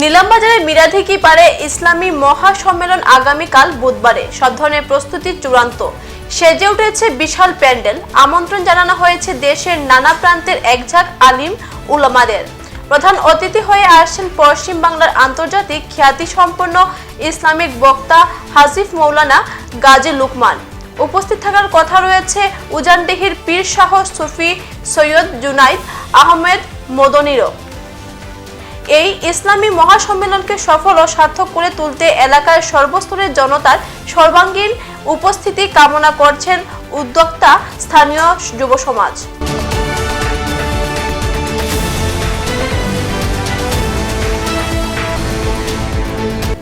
নীলামবাজারের মিরাধিকি পারে? ইসলামী মহাসম্মেলন আগামীকাল বুধবারে। সব ধরনের প্রস্তুতি চূড়ান্ত। সেজে উঠেছে বিশাল প্যান্ডেল। আমন্ত্রণ জানানো হয়েছে দেশের নানা প্রান্তের একঝাঁক আলিম উলামাদের। প্রধান অতিথি হয়ে আসছেন পশ্চিম বাংলার আন্তর্জাতিক খ্যাতিসম্পন্ন ইসলামিক বক্তা হাসিফ মৌলানা গাজী লুকমান। উপস্থিত থাকার কথা রয়েছে উজানডিহির পীর শাহ সুফি সৈয়দ জুনাইদ আহমেদ মদনিরও। এই ইসলামী মহাসম্মেলনকে সফল ও সার্থক করে তুলতে এলাকার সর্বস্তরের জনতার সর্বাঙ্গীন উপস্থিতি কামনা করছেন উদ্যোক্তা স্থানীয় যুব সমাজ।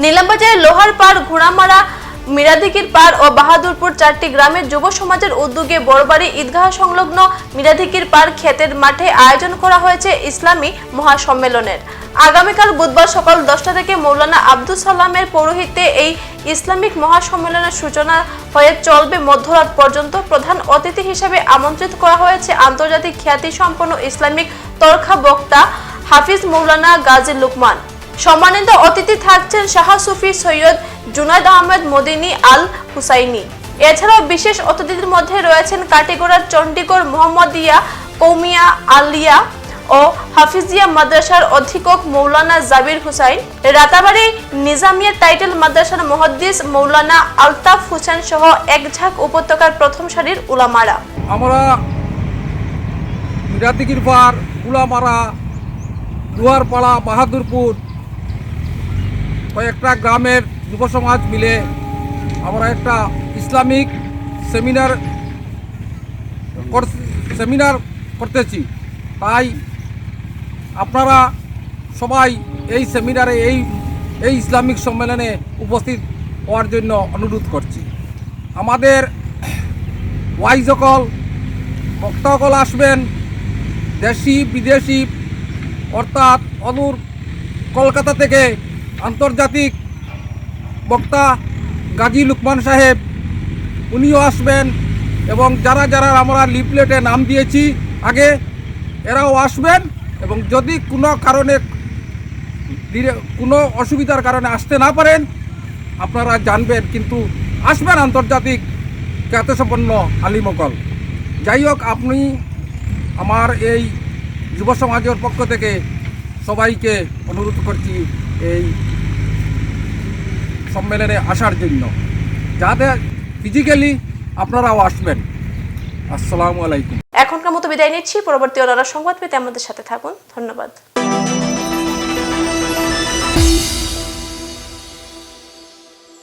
নীলামবাজারের লোহার পাড়, ঘোড়ামারা মিরাদিকির পার ও বাহাদুরপুর চারটি গ্রামের যুব সমাজের উদ্যোগে বড়বাড়ি ঈদগাহ সংলগ্ন মিরাদিকির পাড় ক্ষেতের মাঠে আয়োজন করা হয়েছে ইসলামী মহাসম্মেলনের। আগামীকাল বুধবার সকাল দশটা থেকে মৌলানা আব্দুল সালামের পৌরোহিত্যে এই ইসলামিক মহাসম্মেলনের সূচনা হয়ে চলবে মধ্যরাত পর্যন্ত। প্রধান অতিথি হিসেবে আমন্ত্রিত করা হয়েছে আন্তর্জাতিক খ্যাতিসম্পন্ন ইসলামিক তরখা বক্তা হাফিজ মৌলানা গাজী লুকমান। সম্মানিত অতিথি থাকছেন শাহ সুফি সৈয়দ জুনায়দ আহমেদ মদিনী আল হুসাইনি। এছাড়াও বিশেষ অতিথিদের মধ্যে রয়েছেন কাটিগড়ার চণ্ডীগড় মোহাম্মদিয়া কৌমিয়া, আলিয়া ও হাফিজিয়া মাদ্রাসার অধীক্ষক মৌলানা জাবির হুসাইন। রাতাবাড়ি নিজামিয়া টাইটেল মাদ্রাসার মহদ্দিস মৌলানা আলতাফ হুসেন সহ একঝাঁক উপত্যকার প্রথম সারির উলামারা। আমরা মিরাতিকির পার কুলামারা দুয়ারপাড়া, বাহাদুরপুর কয়েকটা গ্রামের যুব সমাজ মিলে আমরা একটা ইসলামিক সেমিনার সেমিনার করতেছি। তাই আপনারা সবাই এই সেমিনারে, এই এই ইসলামিক সম্মেলনে উপস্থিত হওয়ার জন্য অনুরোধ করছি। আমাদের ওয়াইজকল বক্তাসকল আসবেন দেশি বিদেশি অর্থাৎ অদূর কলকাতা থেকে আন্তর্জাতিক বক্তা গাজী লুকমান সাহেব, উনিও আসবেন এবং যারা যারা আমরা লিফলেটে নাম দিয়েছি আগে, এরাও আসবেন এবং যদি কোনো কারণে কোনো অসুবিধার কারণে আসতে না পারেন, আপনারা জানবেন কিন্তু আসবেন আন্তর্জাতিক খ্যাতসম্পন্ন আলিমকল যাই হোক, আপনি আমার এই যুব সমাজের পক্ষ থেকে সবাইকে অনুরোধ করছি এই সম্মেলনে আসার জন্য। যাতে ফিজিক্যালি আপনারাও আসবেন। আসসালামু আলাইকুম। এখনকার মতো বিদায় নিচ্ছি। পরবর্তী অনারা সংবাদ পেতে আমাদের সাথে থাকুন। ধন্যবাদ।